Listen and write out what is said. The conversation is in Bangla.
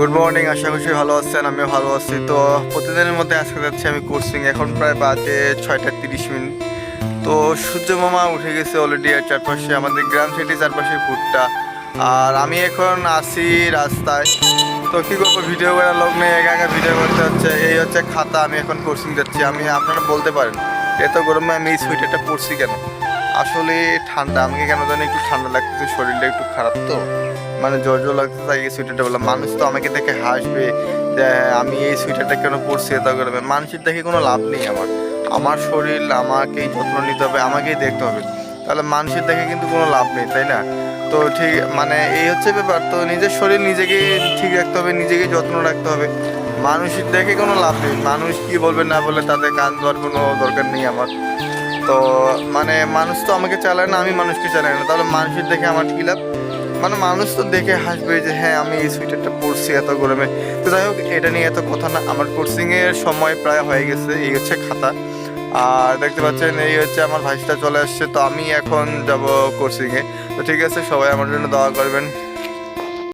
গুড মর্নিং আশা করছি ভালো আছেন, আমিও ভালো আছি। তো প্রতিদিনের মধ্যে আজকে যাচ্ছি আমি কোচিং এখন প্রায় বাজে ছয়টা তিরিশ মিনিট। তো সূর্য মামা উঠে গেছে অলরেডি আর চারপাশে, আমাদের গ্রাম সিটি চারপাশে ভুট্টা আর আমি এখন আসি রাস্তায়। তো কী করব ভিডিও করার লোক নেই, একা একা ভিডিও করতে হচ্ছে। এই হচ্ছে খাতা, আমি এখন কোচিং যাচ্ছি। আমি আপনারা বলতে পারেন, এত গরমে আমি এই সোয়েটারটা পরছি কেন? আসলে ঠান্ডা, আমাকে কেন জানি একটু ঠান্ডা লাগতেছে, শরীরটা একটু খারাপ তো। মানে জ্বর জ্বর লাগতেছে, তাই এই সোয়েটারটা বললাম মানুষ তো আমাকে দেখে হাসবে যে, আমি এই সোয়েটারটা কেন পরছি এটা করবে মানুষের দেখে কোনো লাভ নেই আমার। আমার শরীর, আমাকেই যত্ন নিতে হবে, আমাকেই দেখতে হবে। তাহলে মানুষের দেখে কিন্তু কোনো লাভ নেই, তাই না? তো ঠিক মানে এই হচ্ছে ব্যাপার। তো নিজের শরীর নিজেকে ঠিক রাখতে হবে, নিজেকে যত্ন রাখতে হবে। মানুষের দেখে কোনো লাভ নেই। মানুষ কি বলবে না বলে তাতে কান দেওয়ার কোনো দরকার নেই আমার। তো মানে মানুষ তো আমাকে চালায় না, আমি মানুষকে চালাই না। তাহলে মানুষের দেখে আমার কি লাভ? মানে মানুষ তো দেখে হাসবে যে হ্যাঁ আমি এই সোয়েটারটা পরছি এত গরমে। তো যাই হোক, এটা নিয়ে এত কথা না। আমার কোচিংয়ের সময় প্রায় হয়ে গেছে, এই হচ্ছে খাতা। আর দেখতে পাচ্ছেন, এই হচ্ছে আমার ভাইসটা চলে আসছে, তো আমি এখন যাব কোচিংয়ে তো ঠিক আছে, সবাই আমার জন্য দোয়া করবেন।